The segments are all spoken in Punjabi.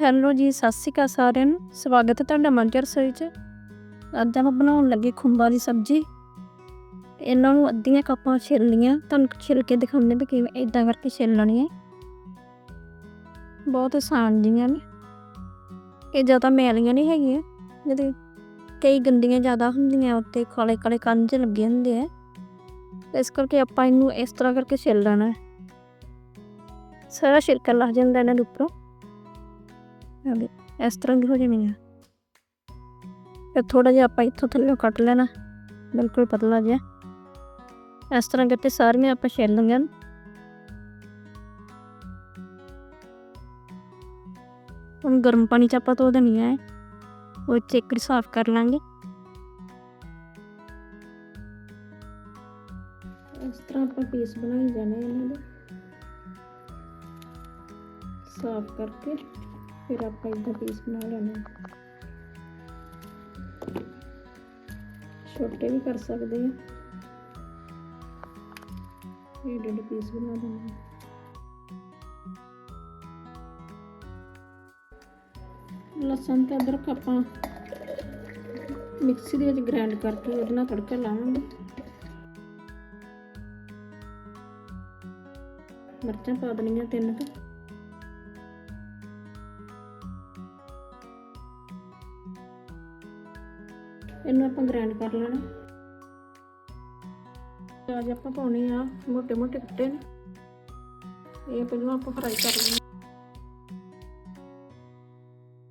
ਹੈਲੋ ਜੀ, ਸਤਿ ਸ਼੍ਰੀ ਅਕਾਲ ਸਾਰਿਆਂ ਨੂੰ। ਸਵਾਗਤ ਹੈ ਤੁਹਾਡਾ ਮੰਚਰ ਰਸੋਈ 'ਚ। ਅੱਜ ਆਪਾਂ ਬਣਾਉਣ ਲੱਗੇ ਖੁੰਬਾਂ ਦੀ ਸਬਜ਼ੀ। ਇਹਨਾਂ ਨੂੰ ਅੱਧੀਆਂ ਕੱਪਾਂ ਛਿੱਲ ਤੁਹਾਨੂੰ ਛਿੱਲ ਕੇ ਦਿਖਾਉਂਦੇ ਵੀ ਕਿਵੇਂ ਇਦਾਂ ਕਰਕੇ ਛਿੱਲ ਹੈ। ਬਹੁਤ ਆਸਾਨ ਜੀਆਂ ਨੇ। ਇਹ ਜ਼ਿਆਦਾ ਮੈਲੀਆਂ ਨਹੀਂ ਹੈਗੀਆਂ। ਜਿਹਦੇ ਕਈ ਗੰਦੀਆਂ ਜ਼ਿਆਦਾ ਹੁੰਦੀਆਂ ਉੱਤੇ ਕਾਲੇ ਕਾਲੇ ਕੰਜ ਲੱਗੇ ਹੁੰਦੇ ਆ। ਇਸ ਕਰਕੇ ਆਪਾਂ ਇਹਨੂੰ ਇਸ ਤਰ੍ਹਾਂ ਕਰਕੇ ਛਿੱਲ ਲੈਣਾ ਸਾਰਾ ਛਿਲਕਾ ਲੱਗ ਜਾਂਦਾ ਇਹਨਾਂ ਦੇ ਉੱਪਰੋਂ। ਅਗੇ ਇਸ ਤਰ੍ਹਾਂ ਦੀ ਹੋ ਜਾਣੀ ਆ। ਫਿਰ ਥੋੜਾ ਜਿਹਾ ਆਪਾਂ ਇੱਥੋਂ ਥੱਲੇ ਕੱਟ ਲੈਣਾ, ਬਿਲਕੁਲ ਪਤਲਾ ਜਿਹਾ। ਇਸ ਤਰ੍ਹਾਂ ਕਰਕੇ ਸਾਰੀਆਂ ਆਪਾਂ ਛਿੱਲ ਲਈਆਂ ਹੁਣ ਗਰਮ ਪਾਣੀ ਚ ਆਪਾਂ ਧੋ ਦੇਣੀ ਹੈ ਉਹ ਚ ਇੱਕ ਸਾਫ਼ ਕਰ ਲਾਂਗੇ। ਇਸ ਤਰ੍ਹਾਂ ਆਪਾਂ ਪੀਸ ਬਣਾਈ ਜਾਣੇ ਇਹਨਾਂ ਦੇ। ਸਾਫ਼ ਕਰਕੇ। ਫਿਰ ਆਪਾਂ ਇਦਾਂ ਪੀਸ ਬਣਾ ਲੈਣਾ। ਛੋਟੇ ਵੀ ਕਰ ਸਕਦੇ ਆ। ਇਹ ਡੇਢ ਪੀਸ ਬਣਾ ਦੇਣੇ ਲਸਣ ਤੇ ਅਦਰਕ ਆਪਾਂ ਮਿਕਸੀ ਦੇ ਵਿੱਚ ਗ੍ਰਾਈਂਡ ਕਰਕੇ ਉਹਦੇ ਨਾਲ ਤੜਕਾ ਲਾਵਾਂਗੇ। ਮਿਰਚਾਂ ਪਾ ਦੇਣੀਆਂ ਤਿੰਨ ਕੁ। ਇਹਨੂੰ ਆਪਾਂ ਗ੍ਰਾਈਂਡ ਕਰ ਲੈਣਾ। ਪਿਆਜ਼ ਆਪਾਂ ਪਾਉਣੇ ਆ, ਮੋਟੇ ਮੋਟੇ ਕੱਟੇ ਨੇ। ਇਹ ਪਹਿਲਾਂ ਆਪਾਂ ਫਰਾਈ ਕਰ ਲੈਣਾ।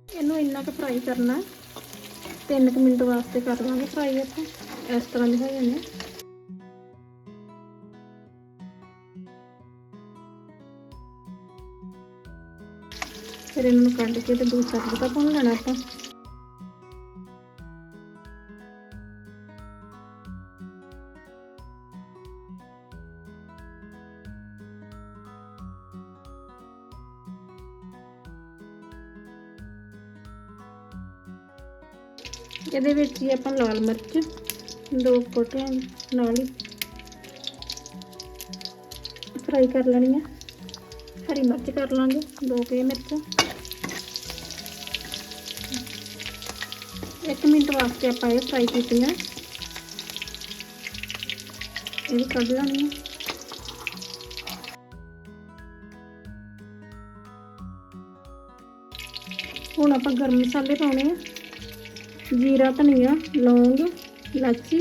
ਇਹਨੂੰ ਇੰਨਾ ਕੁ ਫਰਾਈ ਕਰਨਾ 3 ਕੁ ਮਿੰਟ ਵਾਸਤੇ ਕਰ ਲਾਂਗੇ ਫਰਾਈ ਆਪਾਂ। ਇਸ ਤਰ੍ਹਾਂ ਦੇ ਹੋ ਜਾਂਦੇ ਫਿਰ ਇਹਨਾਂ ਨੂੰ ਕੱਢ ਕੇ ਤੇ ਦੂਸਰਾ ਤੜਕਾ ਭੁੰਨ ਲੈਣਾ ਆਪਾਂ। ਇਹਦੇ ਵਿੱਚ ਹੀ ਆਪਾਂ ਲਾਲ ਮਿਰਚ, ਦੋ ਕੋਟਿਆਂ ਨਾਲ ਹੀ ਫਰਾਈ ਕਰ ਲੈਣੀ ਹੈ ਹਰੀ ਮਿਰਚ ਕਰ ਲਾਂਗੇ, ਦੋ ਕੇ ਮਿਰਚ। ਇੱਕ ਮਿੰਟ ਵਾਸਤੇ ਆਪਾਂ ਇਹ ਫਰਾਈ ਕੀਤੀਆਂ। ਇਹ ਵੀ ਕੱਢ ਲੈਣੀ ਹੈ ਹੁਣ ਆਪਾਂ ਗਰਮ ਮਸਾਲੇ ਪਾਉਣੇ ਆ। ਜੀਰਾ, ਧਨੀਆ, ਲੌਂਗ, ਇਲਾਚੀ।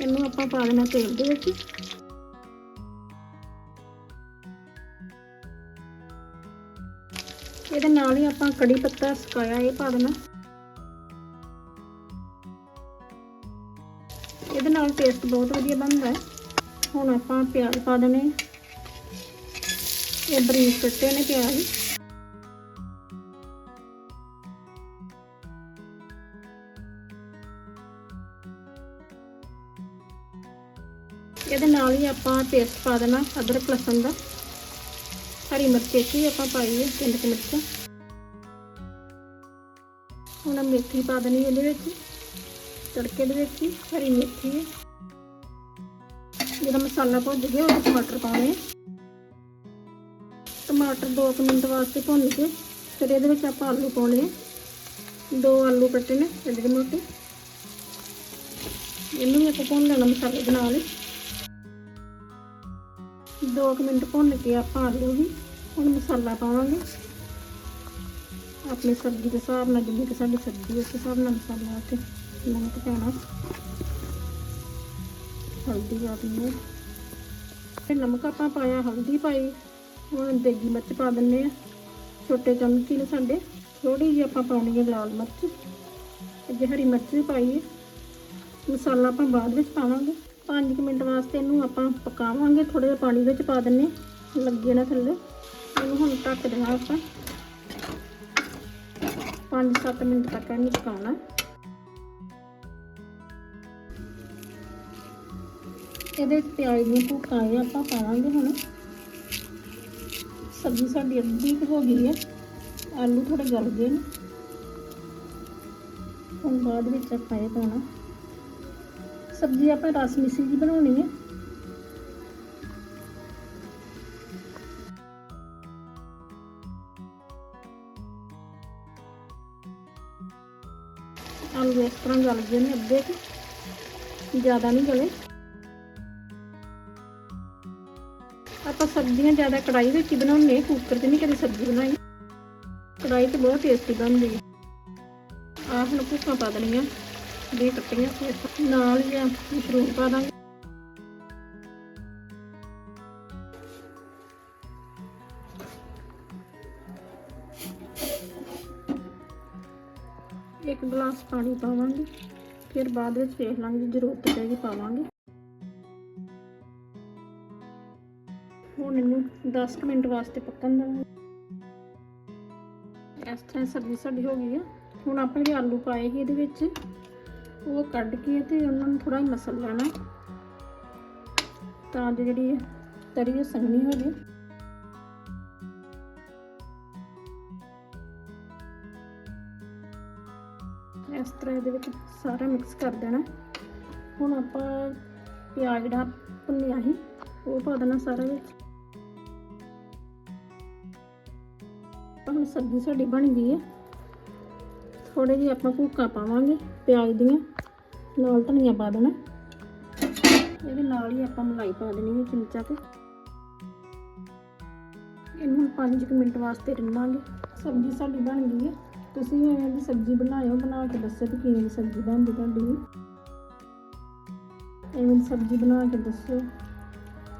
ਇਹਨੂੰ ਆਪਾਂ ਪਾ ਦੇਣਾ ਤੇਲ ਦੇ ਵਿੱਚ। ਇਹਦੇ ਨਾਲ ਹੀ ਆਪਾਂ ਕੜੀ ਪੱਤਾ ਸੁਕਾਇਆ, ਇਹ ਪਾ ਦੇਣਾ। ਇਹਦੇ ਨਾਲ ਟੇਸਟ ਬਹੁਤ ਵਧੀਆ ਬਣਦਾ ਹੈ। ਹੁਣ ਆਪਾਂ ਪਿਆਜ਼ ਪਾ ਦੇਣੇ। ਇਹ ਬਰੀਕ ਕੱਟੇ ਨੇ ਪਿਆਜ਼। ਇਹਦੇ ਨਾਲ ਹੀ ਆਪਾਂ ਪੇਸਟ ਪਾ ਦੇਣਾ ਅਦਰਕ, ਲਸਣ ਦਾ। ਹਰੀ ਮਿਰਚ ਇੱਥੇ ਆਪਾਂ ਪਾਈ ਹੈ ਤਿੰਨ ਕੁ ਮਿਰਚਾਂ। ਹੁਣ ਮੇਥੀ ਪਾ ਦੇਣੀ ਇਹਦੇ ਵਿੱਚ, ਤੜਕੇ ਦੇ ਵਿੱਚ ਹੀ ਹਰੀ ਮੇਥੀ ਹੈ ਜਦੋਂ ਮਸਾਲਾ ਭੁੱਜ ਗਿਆ ਉਹ ਟਮਾਟਰ ਪਾਉਣੇ ਆ। ਟਮਾਟਰ 2 ਮਿੰਟ ਵਾਸਤੇ ਭੁੰਨ ਕੇ, ਫਿਰ ਇਹਦੇ ਵਿੱਚ ਆਪਾਂ ਆਲੂ ਪਾਉਣੇ ਆ। ਦੋ ਆਲੂ ਕੱਟੇ ਨੇ ਐਡੇ ਮੋਟੇ ਇਹਨੂੰ ਵੀ ਆਪਾਂ ਭੁੰਨ ਲੈਣਾ ਮਸਾਲੇ ਦੇ ਨਾਲ ਹੀ। ਦੋ ਕੁ ਮਿੰਟ ਭੁੰਨ ਕੇ ਆਪਾਂ ਆਲੂ ਵੀ ਹੁਣ ਮਸਾਲਾ ਪਾਵਾਂਗੇ। ਆਪਣੀ ਸਬਜ਼ੀ ਦੇ ਹਿਸਾਬ ਨਾਲ, ਜਿੰਨੀ ਕਿ ਸਾਡੀ ਸਬਜ਼ੀ ਉਸ ਹਿਸਾਬ ਨਾਲ ਮਸਾਲਾ ਤੇ ਨਮਕ ਪਾਉਣਾ। ਹਲਦੀ ਆ ਦਿੰਦੇ ਤੇ ਨਮਕ ਆਪਾਂ ਪਾਇਆ, ਹਲਦੀ ਪਾਈ। ਹੁਣ ਦੇਗੀ ਮਿਰਚ ਪਾ ਦਿੰਦੇ ਆ ਛੋਟੇ ਚਮਚੀ ਨੇ ਸਾਡੇ। ਥੋੜੀ ਜਿਹੀ ਆਪਾਂ ਪਾਉਣੀ ਹੈ ਲਾਲ ਮਿਰਚ। ਤੇ ਹਰੀ ਮਿਰਚ ਵੀ ਪਾਈ ਹੈ, ਮਸਾਲਾ ਆਪਾਂ ਬਾਅਦ ਵਿੱਚ ਪਾਵਾਂਗੇ। 5 ਮਿੰਟ ਵਾਸਤੇ ਇਹਨੂੰ ਆਪਾਂ ਪਕਾਵਾਂਗੇ ਥੋੜੇ ਜਿਹਾ ਪਾਣੀ ਵਿੱਚ ਪਾ ਦਿੰਨੇ ਲੱਗੇ ਨਾ ਥੱਲੇ। ਇਹਨੂੰ ਹੁਣ ਢੱਕ ਦੇਣਾ ਆਪਾਂ। 5-7 ਮਿੰਟ ਤੱਕ ਇਹਨੂੰ ਪਕਾਉਣਾ। ਇਹਦੇ ਪਿਆਜ਼ ਦੀਆਂ ਭੁੱਕਾਂ ਆਪਾਂ ਪਾਵਾਂਗੇ ਹੁਣ। ਸਬਜ਼ੀ ਸਾਡੀ ਅੱਧੀ ਕੁ ਹੋ ਗਈ ਹੈ ਆਲੂ ਥੋੜੇ ਗਲ ਗਏ ਨੇ। ਹੁਣ ਬਾਅਦ ਵਿੱਚ ਆਪਾਂ ਇਹ ਪਾਉਣਾ। ਸਬਜ਼ੀ ਆਪਾਂ ਰਸ ਮਿਸੀ ਦੀ ਬਣਾਉਣੀ ਹੈ ਆਲੂ ਇਸ ਤਰ੍ਹਾਂ ਗਲ ਗਏ ਨੇ ਅੱਧੇ ਕਿ। ਜ਼ਿਆਦਾ ਨਹੀਂ ਗਲੇ ਆਪਾਂ ਸਬਜ਼ੀਆਂ ਜ਼ਿਆਦਾ ਕੜਾਈ ਵਿੱਚ ਹੀ ਬਣਾਉਂਦੇ ਹਾਂ ਕੁੱਕਰ 'ਚ ਨਹੀਂ ਕਦੇ ਸਬਜ਼ੀ ਬਣਾਈ। ਕੜਾਈ ਤੇ ਬਹੁਤ ਟੇਸਟੀ ਬਣਦੀ ਹੈ ਆਹ ਹੁਣ ਭੁੱਖਾਂ ਪਾ ਆ। ਦੇ ਕੱਟੀਆਂ ਫਿਰ ਨਾਲ ਹੀ ਆ, ਮਸ਼ਰੂਮ ਪਾ ਦਾਂਗੇ। ਇੱਕ ਗਲਾਸ ਪਾਣੀ ਪਾਵਾਂਗੇ, ਫਿਰ ਬਾਅਦ ਵਿੱਚ ਵੇਖ ਲਾਂਗੇ ਜੇ ਜ਼ਰੂਰਤ ਪਏਗੀ ਪਾਵਾਂਗੇ। ਹੁਣ ਇਹਨੂੰ 10 ਕੁ ਮਿੰਟ ਵਾਸਤੇ ਪੱਕਣ ਦੇਵਾਂਗੇ। ਇਸ ਤਰ੍ਹਾਂ ਸਬਜ਼ੀ ਸਾਡੀ ਹੋ ਗਈ ਆ। ਹੁਣ ਆਪਾਂ ਜਿਹੜੇ ਆਲੂ ਪਾਏ ਸੀ ਇਹਦੇ ਵਿੱਚ। ਉਹ ਕੱਢ ਕੇ ਤੇ ਉਹਨਾਂ ਨੂੰ ਥੋੜਾ ਮਸਲ ਲੈਣਾ। ਤਾਂ ਜੋ ਜਿਹੜੀ ਇਹ ਤਰੀ ਉਹ ਸੰਘਣੀ ਹੋ ਜਾਏ ਇਸ ਤਰ੍ਹਾਂ ਇਹਦੇ ਵਿੱਚ ਸਾਰਾ ਮਿਕਸ ਕਰ ਦੇਣਾ। ਹੁਣ ਆਪਾਂ ਪਿਆਜ਼ ਜਿਹੜਾ ਭੁੰਨਿਆ ਸੀ, ਉਹ ਪਾ ਦੇਣਾ ਸਾਰਾ ਵਿੱਚ। ਹੁਣ ਸਬਜ਼ੀ ਸਾਡੀ ਬਣ ਗਈ ਹੈ। ਥੋੜੇ ਜਿਹੇ ਆਪਾਂ ਭੁੱਕਾ ਪਾਵਾਂਗੇ ਪਿਆਜ਼ ਦੀਆਂ। ਨਾਲ ਧਨੀਆ ਪਾ ਦੇਣਾ। ਇਹਦੇ ਨਾਲ ਹੀ ਆਪਾਂ ਮਲਾਈ ਪਾ ਦੇਣੀ ਹੈ ਚਮਚਾ ਤੇ ਇਹਨੂੰ ਹੁਣ 5 ਮਿੰਟ ਵਾਸਤੇ ਰਿੰਨਾਂਗੇ ਸਬਜ਼ੀ ਸਾਡੀ ਬਣ ਗਈ ਹੈ। ਤੁਸੀਂ ਵੀ ਐਵੇਂ ਦੀ ਸਬਜ਼ੀ ਬਣਾਇਓ, ਬਣਾ ਕੇ ਦੱਸੋ ਕਿ ਕਿਵੇਂ ਸਬਜ਼ੀ ਬਣਦੀ ਤੁਹਾਡੀ। ਐਵੇਂ ਦੀ ਸਬਜ਼ੀ ਬਣਾ ਕੇ ਦੱਸੋ।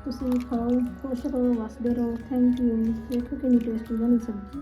ਤੁਸੀਂ ਖਾਓ, ਖੁਸ਼ ਰਹੋ, ਵਸਦੇ ਰਹੋ। ਥੈਂਕ ਯੂ ਦੇਖੋ ਕਿੰਨੀ ਟੇਸਟੀ ਬਣੀ ਸਬਜ਼ੀ।